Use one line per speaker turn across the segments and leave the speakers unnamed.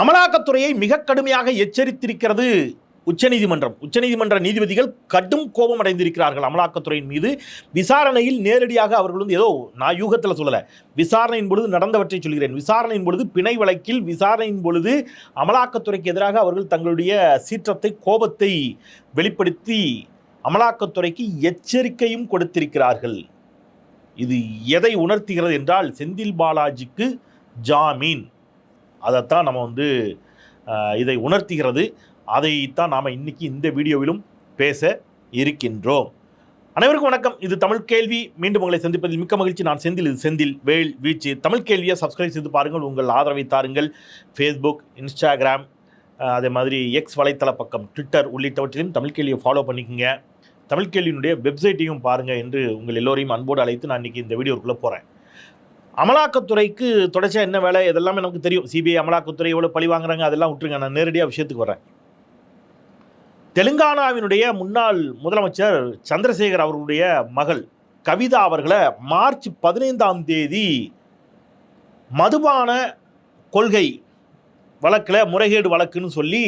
அமலாக்கத்துறையை மிக கடுமையாக எச்சரித்திருக்கிறது உச்சநீதிமன்றம். உச்சநீதிமன்ற நீதிபதிகள் கடும் கோபம் அடைந்திருக்கிறார்கள் அமலாக்கத்துறையின் மீது. விசாரணையில் நேரடியாக அவர்கள் வந்து ஏதோ நான் யூகத்தில் சொல்லலை. விசாரணையின் பொழுது நடந்தவற்றை சொல்கிறேன். விசாரணையின் பொழுது பிணை வழக்கில் விசாரணையின் பொழுது அமலாக்கத்துறைக்கு எதிராக அவர்கள் தங்களுடைய சீற்றத்தை கோபத்தை வெளிப்படுத்தி அமலாக்கத்துறைக்கு எச்சரிக்கையும் கொடுத்திருக்கிறார்கள். இது எதை உணர்த்துகிறது என்றால் செந்தில் பாலாஜிக்கு ஜாமீன். அதைத்தான் நம்ம வந்து இதை உணர்த்துகிறது. அதைத்தான் நாம் இன்னைக்கு இந்த வீடியோவிலும் பேச இருக்கின்றோம். அனைவருக்கும் வணக்கம். இது தமிழ் கேள்வி. மீண்டும் உங்களை சந்திப்பதில் மிக்க மகிழ்ச்சி. நான் செந்தில். இது செந்தில் வேல் வீச்சு. தமிழ் கேள்வியை சப்ஸ்கிரைப் செய்து பாருங்கள். உங்கள் ஆதரவை தாருங்கள். ஃபேஸ்புக் இன்ஸ்டாகிராம் அதே மாதிரி எக்ஸ் வலைத்தள பக்கம் ட்விட்டர் உள்ளிட்டவற்றிலும் தமிழ் கேள்வியை ஃபாலோ பண்ணிக்கோங்க. தமிழ் கேள்வியினுடைய வெப்சைட்டையும் பாருங்கள் என்று உங்கள் எல்லோரையும் அன்போடு அழைத்து நான் இன்னைக்கு இந்த வீடியோக்குள்ளே போகிறேன் அமலாக்கத்துறைக்கு தொடர்ச்சியாக என்ன வேலை இதெல்லாமே நமக்கு தெரியும். சிபிஐ அமலாக்கத்துறை எவ்வளோ பழி வாங்குறாங்க அதெல்லாம் விட்டுருங்க. நான் நேரடியாக விஷயத்துக்கு வரேன் தெலுங்கானாவினுடைய முன்னாள் முதலமைச்சர் சந்திரசேகர் அவர்களுடைய மகள் கவிதா அவர்களை மார்ச் பதினைந்தாம் தேதி மதுபான கொள்கை வழக்கில் முறைகேடு வழக்குன்னு சொல்லி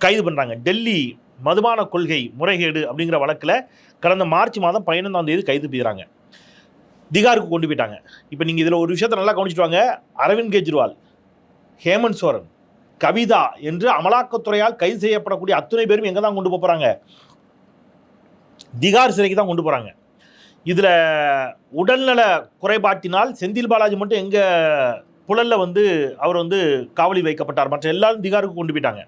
கைது பண்ணுறாங்க டெல்லி மதுபான கொள்கை முறைகேடு அப்படிங்கிற வழக்கில் கடந்த மார்ச் மாதம் பதினைந்தாம் தேதி கைது செய்கிறாங்க திகாருக்கு கொண்டு போயிட்டாங்க. இப்போ நீங்கள் இதில் ஒரு விஷயத்தை நல்லா கவனிச்சுட்டு வாங்க. அரவிந்த் கெஜ்ரிவால் ஹேமந்த் சோரன் கவிதா என்று அமலாக்கத்துறையால் கைது செய்யப்படக்கூடிய அத்துணை பேரும் எங்கே தான் கொண்டு போகிறாங்க திகார் சிறைக்கு தான் கொண்டு போகிறாங்க இதில் உடல்நல குறைபாட்டினால் செந்தில் பாலாஜி மட்டும் எங்கே புழலில் வந்து அவர் வந்து காவலில் வைக்கப்பட்டார். மற்ற எல்லாரும் திகாருக்கு கொண்டு போயிட்டாங்க.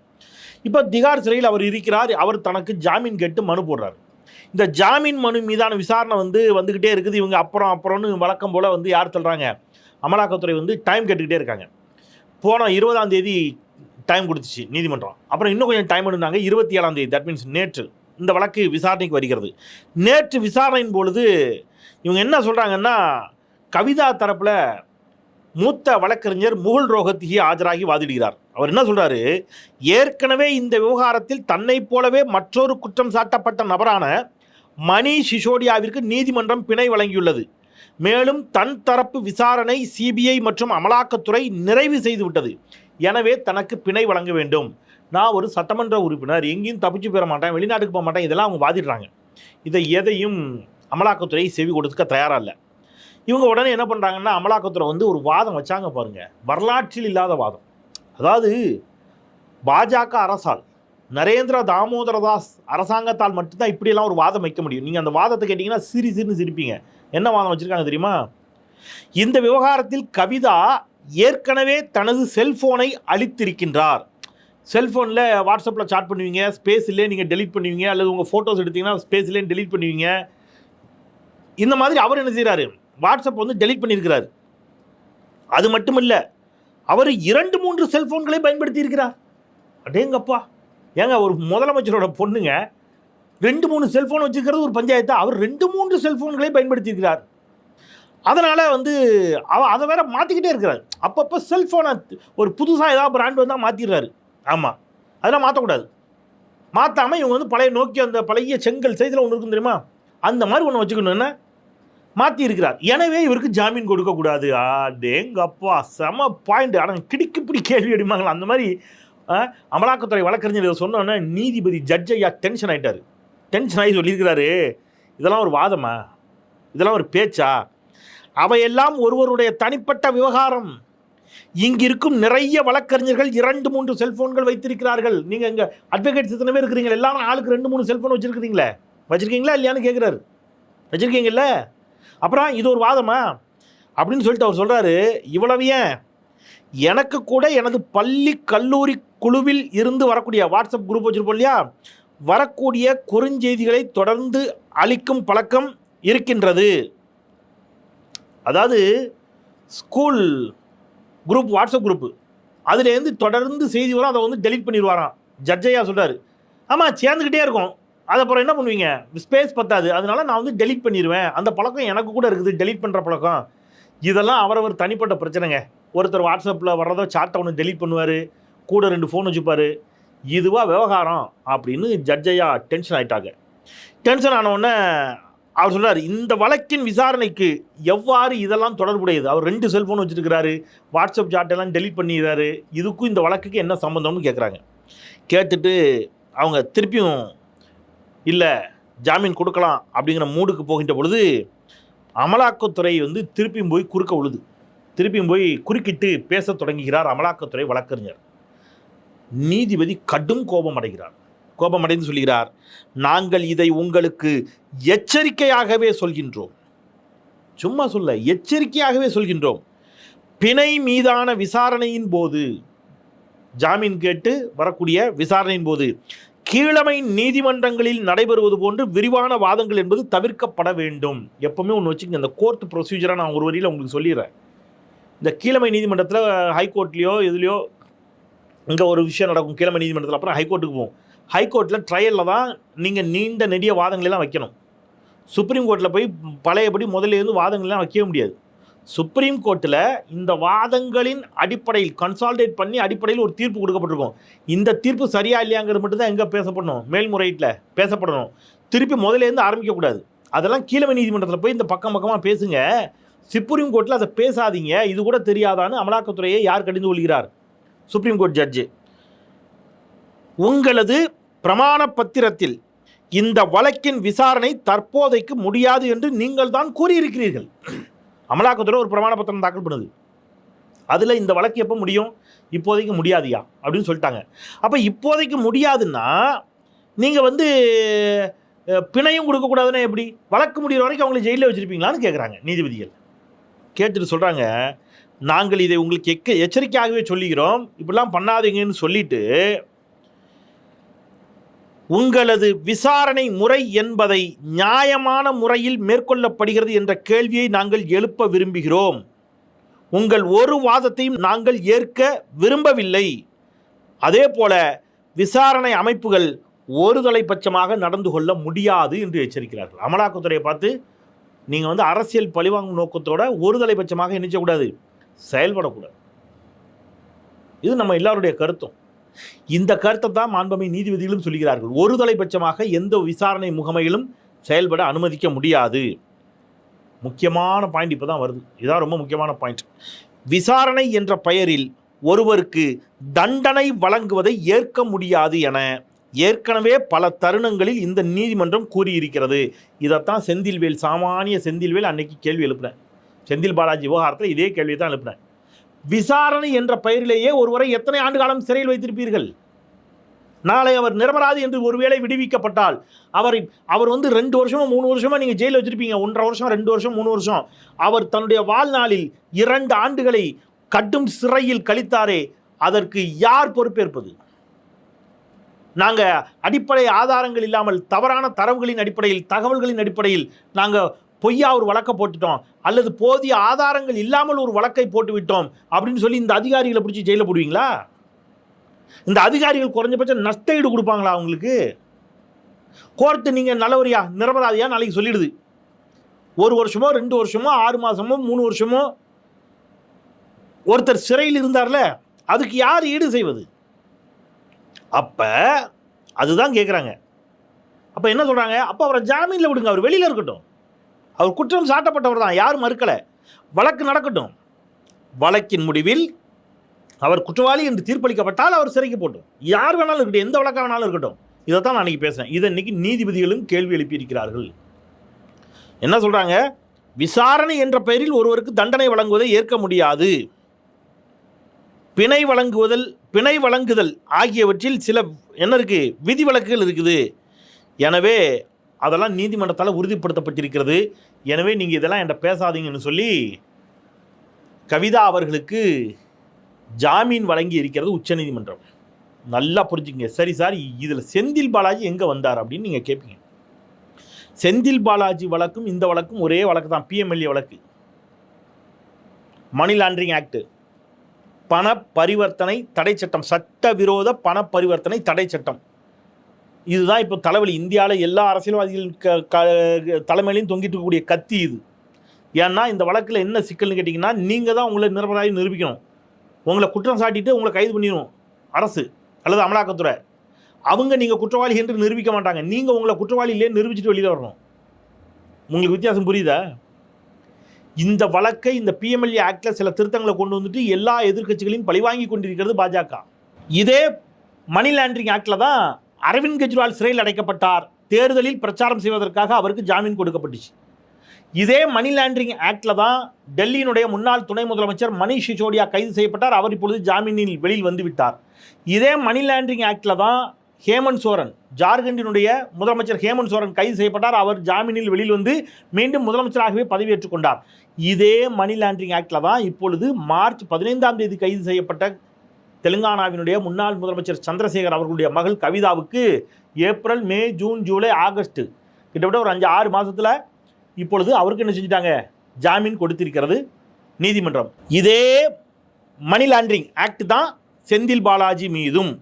இப்போ திகார் சிறையில் அவர் இருக்கிறார். அவர் தனக்கு ஜாமீன் கேட்டு மனு போடுறார். இந்த ஜாமீன் மனு மீதான விசாரணை வந்து வந்துக்கிட்டே இருக்குது. இவங்க அப்புறம் அப்புறம்னு வழக்கம் போல் வந்து யார் சொல்கிறாங்க அமலாக்கத்துறை வந்து டைம் கேட்டுக்கிட்டே இருக்காங்க. போன இருபதாம் தேதி டைம் கொடுத்துச்சு நீதிமன்றம். அப்புறம் இன்னும் கொஞ்சம் டைம் எடுத்தாங்க இருபத்தி ஏழாம் தேதி. தட் மீன்ஸ் நேற்று. இந்த வழக்கு விசாரணைக்கு வருகிறது. நேற்று விசாரணையின் பொழுது இவங்க என்ன சொல்கிறாங்கன்னா கவிதா தரப்பில் மூத்த வழக்கறிஞர் முகுல் ரோஹத்திகி ஆஜராகி வாதிடுகிறார். அவர் என்ன சொல்கிறாரு ஏற்கனவே இந்த விவகாரத்தில் தன்னை போலவே மற்றொரு குற்றம் சாட்டப்பட்ட நபரான மணி சிசோடியாவிற்கு நீதிமன்றம் பிணை வழங்கியுள்ளது. மேலும் தன் தரப்பு விசாரணை சிபிஐ மற்றும் அமலாக்கத்துறை நிறைவு செய்துவிட்டது. எனவே தனக்கு பிணை வழங்க வேண்டும். நான் ஒரு சட்டமன்ற உறுப்பினர் எங்கேயும் தப்பிச்சு பெற மாட்டேன் வெளிநாட்டுக்கு போக மாட்டேன் இதெல்லாம் அவங்க வாதிடுறாங்க. இதை எதையும் அமலாக்கத்துறை செவி கொடுத்துக்க தயாராக இல்லை. இவங்க உடனே என்ன பண்ணுறாங்கன்னா அமலாக்கத்துறை வந்து ஒரு வாதம் வச்சாங்க பாருங்கள் வரலாற்றில் இல்லாத வாதம். அதாவது பாஜக அரசால் நரேந்திர தாமோதரதாஸ் அரசாங்கத்தால் மட்டும்தான் இப்படியெல்லாம் ஒரு வாதம் வைக்க முடியும். நீங்கள் அந்த வாதத்தை கேட்டிங்கன்னா சிரி சிரின்னு சிரிப்பீங்க. என்ன வாதம் வச்சுருக்காங்க தெரியுமா? இந்த விவகாரத்தில் கவிதா ஏற்கனவே தனது செல்ஃபோனை அளித்திருக்கின்றார் செல்ஃபோனில் வாட்ஸ்அப்பில் சாட் பண்ணுவீங்க ஸ்பேஸ்லேயே நீங்கள் டெலிட் பண்ணுவீங்க அல்லது உங்கள் ஃபோட்டோஸ் எடுத்தீங்கன்னா ஸ்பேஸ்லேயே டெலிட் பண்ணுவீங்க. இந்த மாதிரி அவர் என்ன செய்கிறாரு வாட்ஸ்அப் வந்து டெலீட் பண்ணியிருக்கிறார். அது மட்டும் இல்லை அவர் இரண்டு மூன்று செல்ஃபோன்களை பயன்படுத்தி இருக்கிறார் அடேங்கப்பா. ஏங்க ஒரு முதலமைச்சரோட பொண்ணுங்க ரெண்டு மூணு செல்ஃபோன் வச்சுக்கிறது ஒரு பஞ்சாயத்து? அவர் ரெண்டு மூன்று செல்ஃபோன்களையும் பயன்படுத்தியிருக்கிறார். அதனால் வந்து அவ அதை வேற மாற்றிக்கிட்டே இருக்கிறார். அப்பப்போ செல்ஃபோனை ஒரு புதுசாக ஏதாவது பிராண்ட் வந்தால் மாற்றிடுறாரு ஆமாம் அதெல்லாம் மாற்றக்கூடாது மாற்றாமல் இவங்க வந்து பழைய நோக்கி அந்த பழைய செங்கல் சைஸில் ஒன்று இருக்கும் தெரியுமா? அந்த மாதிரி ஒன்று வச்சுக்கணும். என்ன? மாற்றி இருக்கிறார் எனவே இவருக்கு ஜாமீன் கொடுக்கக்கூடாது. அடேங்கப்பா செம பாயிண்ட் ஆனால் கிடிக்குப்பிடி கேள்வி அடிமாங்களா அந்த மாதிரி அமலாக்கத்துறை வழக்கறிஞர் இதை சொன்னோன்னே நீதிபதி ஜட்ஜ் ஐயா டென்ஷன் ஆகிட்டார் டென்ஷன் ஆகி சொல்லியிருக்கிறாரு. இதெல்லாம் ஒரு வாதமா? இதெல்லாம் ஒரு பேச்சா? அவையெல்லாம் ஒருவருடைய தனிப்பட்ட விவகாரம். இங்கிருக்கும் நிறைய வழக்கறிஞர்கள் இரண்டு மூன்று செல்போன்கள் வைத்திருக்கிறார்கள். நீங்கள் இங்கே அட்வொகேட்ஸ் இத்தனை பேர் இருக்கிறீங்க எல்லாரும் ஆளுக்கு ரெண்டு மூணு செல்ஃபோன் வச்சுருக்கிறீங்களே? வச்சிருக்கீங்களா இல்லையான்னு கேட்குறாரு வச்சிருக்கீங்கல்ல? அப்புறம் இது ஒரு வாதமா? அப்படின்னு சொல்லிட்டு அவர் சொல்கிறாரு இவ்வளவு ஏன்? எனக்கு கூட எனது பள்ளி கல்லூரி குழுவில் இருந்து வரக்கூடிய வாட்ஸ்அப் குரூப் வச்சுருப்போம் இல்லையா? வரக்கூடிய குறுஞ்செய்திகளை தொடர்ந்து அளிக்கும் பழக்கம் இருக்கின்றது. அதாவது ஸ்கூல் குரூப் வாட்ஸ்அப் குரூப்பு. அதுலேருந்து தொடர்ந்து செய்தி வரும் அதை வந்து டெலீட் பண்ணிடுவாராம். ஜட்ஜையாக சொல்கிறார் ஆமாம் சேர்ந்துக்கிட்டே இருக்கும். அது அப்புறம் என்ன பண்ணுவீங்க? ஸ்பேஸ் பத்தாது. அதனால நான் வந்து டெலீட் பண்ணிடுவேன் அந்த பழக்கம் எனக்கு கூட இருக்குது. டெலீட் பண்ணுற பழக்கம். இதெல்லாம் அவரவர் தனிப்பட்ட பிரச்சனைங்க. ஒருத்தர் வாட்ஸ்அப்பில் வர்றதோ சாட்டை ஒன்று டெலிட் பண்ணுவார் கூட ரெண்டு ஃபோன் வச்சுப்பார் இதுவாக விவகாரம் அப்படின்னு ஜட்ஜையா டென்ஷன் ஆகிட்டாங்க டென்ஷன் ஆனவுடனே அவர் சொல்கிறார் இந்த வழக்கின் விசாரணைக்கு எவ்வாறு இதெல்லாம் தொடர்புடையது? அவர் ரெண்டு செல்ஃபோன் வச்சுருக்கிறாரு வாட்ஸ்அப் சாட்டெல்லாம் எல்லாம் பண்ணிடுறாரு இதுக்கும் இந்த வழக்குக்கு என்ன சம்மந்தம்னு கேட்குறாங்க கேட்டுட்டு அவங்க திருப்பியும் இல்லை ஜாமீன் கொடுக்கலாம் அப்படிங்கிற மூடுக்கு போகின்ற பொழுது அமலாக்கத்துறை வந்து திருப்பியும் போய் குறுக்க உழுது. திருப்பியும் போய் குறுக்கிட்டு பேசத் தொடங்குகிறார் அமலாக்கத்துறை வழக்கறிஞர். நீதிபதி கடும் கோபம் அடைகிறார் கோபம் அடைந்து சொல்கிறார் நாங்கள் இதை உங்களுக்கு எச்சரிக்கையாகவே சொல்கின்றோம். சும்மா சொல்ல எச்சரிக்கையாகவே சொல்கின்றோம். பிணை மீதான விசாரணையின் போது ஜாமீன் கேட்டு வரக்கூடிய விசாரணையின் போது கீழமை நீதிமன்றங்களில் நடைபெறுவது போன்று விரிவான வாதங்கள் என்பது தவிர்க்கப்பட வேண்டும். எப்பவுமே ஒன்று வச்சுங்க இந்த கோர்ட் ப்ரொசீஜரை நான் ஒரு வரியில் உங்களுக்கு சொல்லிடுறேன். இந்த கீழமை நீதிமன்றத்தில் ஹைகோர்ட்லேயோ இதுலேயோ இங்கே ஒரு விஷயம் நடக்கும். கீழமை நீதிமன்றத்தில். அப்புறம் ஹைகோர்ட்டுக்கு போகும் ஹைகோர்ட்டில் ட்ரையலில் தான் நீங்கள் நீண்ட நெடிய வாதங்களெல்லாம் வைக்கணும். சுப்ரீம் கோர்ட்டில் போய் பழையபடி முதல்ல இருந்து வாதங்கள்லாம் வைக்கவே முடியாது. சுப்ரீம் கோர்ட்டில் இந்த வாதங்களின் அடிப்படையில் கன்சால்டேட் பண்ணி அடிப்படையில் ஒரு தீர்ப்பு கொடுக்கப்பட்டிருக்கும். இந்த தீர்ப்பு சரியா இல்லையாங்கிறது மட்டும் தான் எங்கே பேசப்படணும்? மேல்முறையீட்டில் பேசப்படணும். திருப்பி முதல்ல இருந்து ஆரம்பிக்கக்கூடாது. அதெல்லாம் கீழமை நீதிமன்றத்தில் போய் இந்த பக்கம் பக்கமாக பேசுங்க. சுப்ரீம் கோர்ட்டில் அதை பேசாதீங்க. இது கூட தெரியாதான்னு அமலாக்கத்துறையை யார் கடிந்து கொள்கிறார்? சுப்ரீம் கோர்ட் ஜட்ஜு உங்களது பிரமாண பத்திரத்தில் இந்த வழக்கின் விசாரணை தற்போதைக்கு முடியாது என்று நீங்கள் தான் கூறியிருக்கிறீர்கள். அமலாக்கத்துறை ஒரு பிரமாண பத்திரம் தாக்கல் பண்ணுது. அதில் இந்த வழக்கு எப்போ முடியும்? இப்போதைக்கு முடியாதியா? அப்படின்னு சொல்லிட்டாங்க. அப்போ இப்போதைக்கு முடியாதுன்னா நீங்கள் வந்து பிணையும் கொடுக்கக்கூடாதுன்னா எப்படி? வழக்கு முடிகிற வரைக்கும் அவங்களை ஜெயிலில் வச்சுருப்பீங்களான்னு கேட்குறாங்க நீதிபதிகள். கேட்டுட்டு சொல்கிறாங்க நாங்கள் இதை உங்களுக்கு எக்க எச்சரிக்கையாகவே சொல்லுகிறோம். இப்படிலாம் பண்ணாதீங்கன்னு சொல்லிட்டு உங்களது விசாரணை முறை என்பதை நியாயமான முறையில் மேற்கொள்ளப்படுகிறது என்ற கேள்வியை நாங்கள் எழுப்ப விரும்புகிறோம். உங்கள் ஒரு வாதத்தையும் நாங்கள் ஏற்க விரும்பவில்லை. அதே போல விசாரணை அமைப்புகள் ஒரு பட்சமாக நடந்து கொள்ள முடியாது என்று எச்சரிக்கிறார்கள். அமலாக்கத்துறையை பார்த்து நீங்கள் வந்து அரசியல் பழிவாங்கும் நோக்கத்தோட ஒரு தலைபட்சமாக நினைச்சக்கூடாது செயல்படக்கூடாது. இது நம்ம எல்லாருடைய கருத்தும். இந்த கருத்தை தான் மாண்பமை நீதிபதிகளும் சொல்கிறார்கள். ஒரு பட்சமாக எந்த விசாரணை முகமையிலும் செயல்பட அனுமதிக்க முடியாது. முக்கியமான பாயிண்ட் இப்போ தான் வருது. இதுதான் ரொம்ப முக்கியமான பாயிண்ட் விசாரணை என்ற பெயரில் ஒருவருக்கு தண்டனை வழங்குவதை ஏற்க முடியாது என ஏற்கனவே பல தருணங்களில் இந்த நீதிமன்றம் கூறியிருக்கிறது. இதைத்தான் செந்தில்வேல் சாமானிய செந்தில்வேல் அன்னைக்கு கேள்வி எழுப்பினேன் செந்தில் பாலாஜி விவகாரத்தில் இதே கேள்வியை தான் எழுப்பினேன் விசாரணை என்ற பெயரிலேயே ஒருவரை எத்தனை ஆண்டு காலம் சிறையில் வைத்திருப்பீர்கள்? நாளை அவர் நிரபராது என்று ஒருவேளை விடுவிக்கப்பட்டால் அவர் அவர் வந்து ரெண்டு வருஷமோ மூணு வருஷமோ நீங்கள் ஜெயிலில் வச்சிருப்பீங்க. ஒன்றரை வருஷம் ரெண்டு வருஷம் மூணு வருஷம். அவர் தன்னுடைய வாழ்நாளில் இரண்டு ஆண்டுகளை கடும் சிறையில் கழித்தாரே அதற்கு யார் பொறுப்பேற்பது? நாங்கள் அடிப்படை ஆதாரங்கள் இல்லாமல் தவறான தரவுகளின் அடிப்படையில் தகவல்களின் அடிப்படையில் நாங்கள் பொய்யா ஒரு வழக்கை போட்டுட்டோம். அல்லது போதிய ஆதாரங்கள் இல்லாமல் ஒரு வழக்கை போட்டு விட்டோம் அப்படின்னு சொல்லி இந்த அதிகாரிகளை பிடிச்சி ஜெயிலில் போடுவீங்களா? இந்த அதிகாரிகள் குறைஞ்சபட்சம் நஷ்ட ஈடு கொடுப்பாங்களா அவங்களுக்கு? கோர்ட்டு நீங்கள் நல்லவரியா நிரபராதியா நாளைக்கு சொல்லிடுது. ஒரு வருஷமோ ரெண்டு வருஷமோ ஆறு மாதமோ மூணு வருஷமோ ஒருத்தர் சிறையில் இருந்தார்ல அதுக்கு யார் ஈடு செய்வது? அப்போ அதுதான் கேட்குறாங்க அப்போ என்ன சொல்கிறாங்க அப்போ அவரை ஜாமீனில் விடுங்க. அவர் வெளியில் இருக்கட்டும். அவர் குற்றம் சாட்டப்பட்டவர் தான். யாரும் மறுக்கலை. வழக்கு நடக்கட்டும். வழக்கின் முடிவில் அவர் குற்றவாளி என்று தீர்ப்பளிக்கப்பட்டால் அவர் சிறைக்கு போட்டும் யார் வேணாலும் இருக்கட்டும். எந்த வழக்காக வேணாலும் இருக்கட்டும். இதை தான் நான் அன்றைக்கி பேசுகிறேன் இதை இன்னைக்கு நீதிபதிகளும் கேள்வி எழுப்பியிருக்கிறார்கள். என்ன சொல்கிறாங்க விசாரணை என்ற பெயரில் ஒருவருக்கு தண்டனை வழங்குவதை ஏற்க முடியாது. பிணை வழங்குவதல் பிணை வழங்குதல் ஆகியவற்றில் சில என்ன இருக்குது விதிவிலக்குகள் இருக்குது. எனவே அதெல்லாம் நீதிமன்றத்தால் உறுதிப்படுத்தப்பட்டிருக்கிறது. எனவே நீங்கள் இதெல்லாம் என்கிட்ட பேசாதீங்கன்னு சொல்லி கவிதா அவர்களுக்கு ஜாமீன் வழங்கி இருக்கிறது உச்சநீதிமன்றம். நல்லா புரிஞ்சுங்க சரி சார் இதில் செந்தில் பாலாஜி எங்கே வந்தார் அப்படின்னு நீங்கள் கேட்பீங்க. செந்தில் பாலாஜி வழக்கும் இந்த வழக்கும் ஒரே வழக்கு தான். பிஎம்எல்ஏ வழக்கு. மணி லாண்டரிங் ஆக்ட் பண பரிவர்த்தனை தடை சட்டம் சட்டவிரோத பண பரிவர்த்தனை தடை சட்டம். இதுதான் இப்போ தலைவலி. இந்தியாவில் எல்லா அரசியல்வாதிகள் க க தலைமையிலையும் தொங்கிட்டு இருக்கக்கூடிய கத்தி இது. ஏன்னா இந்த வழக்கில் என்ன சிக்கல்னு கேட்டிங்கன்னா நீங்கள் தான் உங்களை நிரபராதி நிரூபிக்கணும். உங்களை குற்றம் சாட்டிட்டு உங்களை கைது பண்ணிடும் அரசு அல்லது அமலாக்கத்துறை. அவங்க நீங்கள் குற்றவாளி என்று நிரூபிக்க மாட்டாங்க. நீங்கள் உங்களை குற்றவாளி இல்லையே நிரூபிச்சுட்டு வெளியில் வரணும். உங்களுக்கு வித்தியாசம் புரியுதா? இந்த வழக்கை இந்த பிஎம்எல்ஏ ஆக்டில் சில திருத்தங்களை கொண்டு வந்துட்டு எல்லா எதிர்க்கட்சிகளையும் பழிவாங்கி கொண்டிருக்கிறது பாஜக. இதே மணி லாண்டரிங் ஆக்டில் தான் அரவிந்த் கெஜ்ரிவால் சிறையில் அடைக்கப்பட்டார். தேர்தலில் பிரச்சாரம் செய்வதற்காக அவருக்கு ஜாமீன் கொடுக்கப்பட்டுச்சு. இதே மணி லாண்டரிங் ஆக்டில் தான் டெல்லியினுடைய முன்னாள் துணை முதலமைச்சர் மணிஷ் சிசோடியா கைது செய்யப்பட்டார். அவர் இப்பொழுது ஜாமீனில் வெளியில் வந்துவிட்டார் இதே மணி லாண்டரிங் ஆக்டில் தான் ஹேமந்த் சோரன். ஜார்க்கண்டினுடைய முதலமைச்சர் ஹேமந்த் சோரன் கைது செய்யப்பட்டார். அவர் ஜாமீனில் வெளியில் வந்து மீண்டும் முதலமைச்சராகவே பதவியேற்றுக் கொண்டார். இதே மணி லாண்டரிங் ஆக்டில் தான் இப்பொழுது மார்ச் பதினைந்தாம் தேதி கைது செய்யப்பட்ட தெலுங்கானாவினுடைய முன்னாள் முதலமைச்சர் சந்திரசேகர் அவர்களுடைய மகள் கவிதாவுக்கு April May June July August கிட்டத்தட்ட ஒரு அஞ்சு ஆறு மாதத்தில் இப்பொழுது அவருக்கு என்ன செஞ்சிட்டாங்க? ஜாமீன் கொடுத்திருக்கிறது நீதிமன்றம். இதே மணி லாண்டரிங் ஆக்ட் தான் செந்தில் பாலாஜி மீதும்.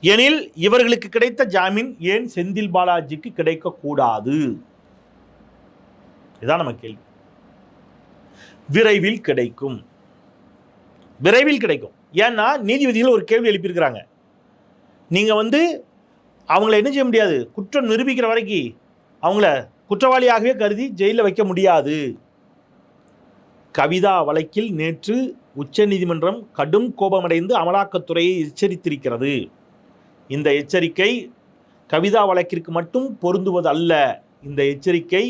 எனில் இவர்களுக்கு கிடைத்த ஜாமீன் ஏன் செந்தில் பாலாஜிக்கு கிடைக்கக்கூடாது இதான் நம்ம கேள்வி. விரைவில் கிடைக்கும். விரைவில் கிடைக்கும். ஏன்னா நீதிபதிகள் ஒரு கேள்வி எழுப்பியிருக்கிறாங்க. நீங்கள் வந்து அவங்கள என்ன செய்ய முடியாது? குற்றம் நிரூபிக்கிற வரைக்கும் அவங்கள குற்றவாளியாகவே கருதி ஜெயிலில் வைக்க முடியாது. கவிதா வழக்கில் நேற்று உச்சநீதிமன்றம் கடும் கோபமடைந்து அமலாக்கத்துறையை எச்சரித்திருக்கிறது. இந்த எச்சரிக்கை கவிதா வழக்கிற்கு மட்டும் பொருந்துவது அல்ல இந்த எச்சரிக்கை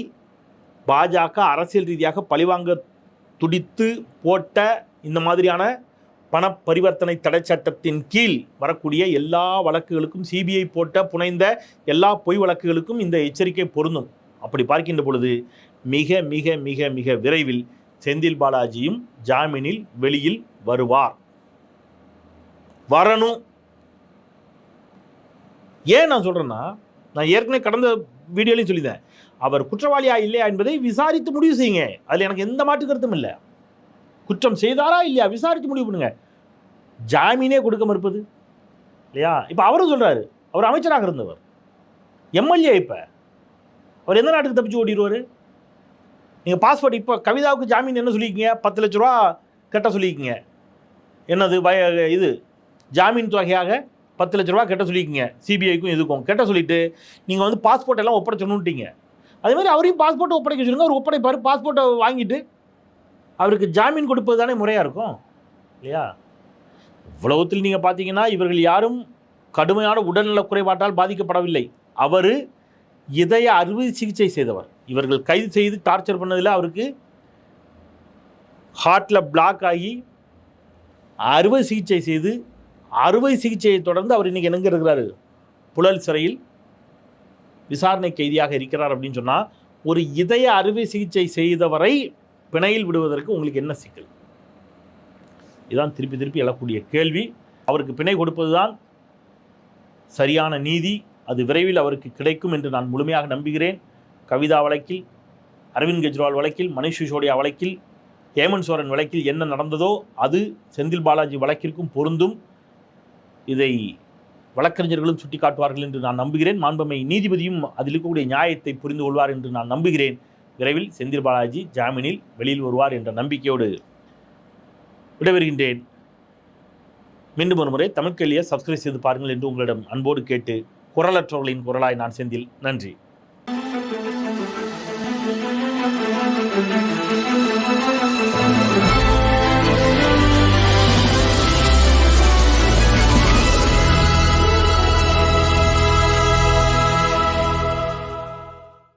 பாஜக அரசியல் ரீதியாக பழிவாங்க துடித்து போட்ட இந்த மாதிரியான பண பரிவர்த்தனை தடை சட்டத்தின் கீழ் வரக்கூடிய எல்லா வழக்குகளுக்கும் சிபிஐ போட்ட புனைந்த எல்லா பொய் வழக்குகளுக்கும் இந்த எச்சரிக்கை பொருந்தும். அப்படி பார்க்கின்ற பொழுது மிக மிக மிக மிக விரைவில் செந்தில் பாலாஜியும் ஜாமீனில் வெளியில் வருவார். வரணும். ஏன் நான் சொல்கிறேன்னா நான் ஏற்கனவே கடந்த வீடியோலையும் சொல்லியிருந்தேன். அவர் குற்றவாளியா இல்லையா என்பதை விசாரித்து முடிவு செய்யுங்க. அதில் எனக்கு எந்த மாற்று கருத்தும் இல்லை. குற்றம் செய்தாரா இல்லையா? விசாரித்து முடிவு பண்ணுங்க. ஜாமீனே கொடுக்க மறுப்பது. இல்லையா? இப்போ அவரும் சொல்கிறாரு அவர் அமைச்சராக இருந்தவர். எம்எல்ஏ இப்போ. அவர் எந்த நாட்டுக்கு தப்பிச்சு ஓடிடுவார்? நீங்கள் பாஸ்போர்ட் இப்போ கவிதாவுக்கு ஜாமீன் என்ன சொல்லியிருக்கீங்க? பத்து லட்ச ரூபா கட்ட சொல்லியிருக்கீங்க. என்னது பய இது ஜாமீன் தொகையாக பத்து லட்ச ரூபா கட்ட சொல்லியிருக்கீங்க சிபிஐக்கும் இதுக்கும் கட்ட சொல்லிட்டு நீங்கள் வந்து பாஸ்போர்ட் எல்லாம் ஒப்படைச்சணுன்ட்டீங்க அதே மாதிரி அவரையும் பாஸ்போர்ட்டை ஒப்படைக்க சொல்லுங்க. அவர் ஒப்படைப்பார் பாஸ்போர்ட்டை வாங்கிட்டு அவருக்கு ஜாமீன் கொடுப்பது தானே முறையாக இருக்கும். இல்லையா? உலகத்தில் நீங்கள் பார்த்தீங்கன்னா இவர்கள் யாரும் கடுமையான உடல்நல குறைபாட்டால் பாதிக்கப்படவில்லை. அவர் இதய அறுவை சிகிச்சை செய்தவர். இவர்கள் கைது செய்து டார்ச்சர் பண்ணதில் அவருக்கு ஹார்ட்டில் பிளாக் ஆகி அறுவை சிகிச்சை செய்து அறுவை சிகிச்சையை தொடர்ந்து அவர் இன்னைக்கு என்னங்க இருக்கிறாரு. புழல் சிறையில் விசாரணை கைதியாக இருக்கிறார் அப்படின்னு சொன்னால் ஒரு இதய அறுவை சிகிச்சை செய்தவரை பிணையில் விடுவதற்கு உங்களுக்கு என்ன சிக்கல்? இதான் திருப்பி திருப்பி எழக்கூடிய கேள்வி. அவருக்கு பிணை கொடுப்பதுதான் சரியான நீதி. அது விரைவில் அவருக்கு கிடைக்கும் என்று நான் முழுமையாக நம்புகிறேன். கவிதா வழக்கில் அரவிந்த் கெஜ்ரிவால் வழக்கில் மணிஷ் சிசோடியா வழக்கில் ஹேமந்த் சோரன் வழக்கில் என்ன நடந்ததோ அது செந்தில் பாலாஜி வழக்கிற்கும் பொருந்தும். இதை வழக்கறிஞர்களும் சுட்டிக்காட்டுவார்கள் என்று நான் நம்புகிறேன். மாண்பமை நீதிபதியும் அதில் இருக்கக்கூடிய நியாயத்தை புரிந்து கொள்வார் என்று நான் நம்புகிறேன். விரைவில் செந்தில் பாலாஜி ஜாமீனில் வெளியில் வருவார் என்ற நம்பிக்கையோடு விடைபெறுகின்றேன். மீண்டும் ஒரு முறை தமிழ் சப்ஸ்கிரைப் செய்து பாருங்கள் என்று உங்களிடம் அன்போடு கேட்டு குரலற்றவர்களின் குரலாய் நான் செந்தில். நன்றி.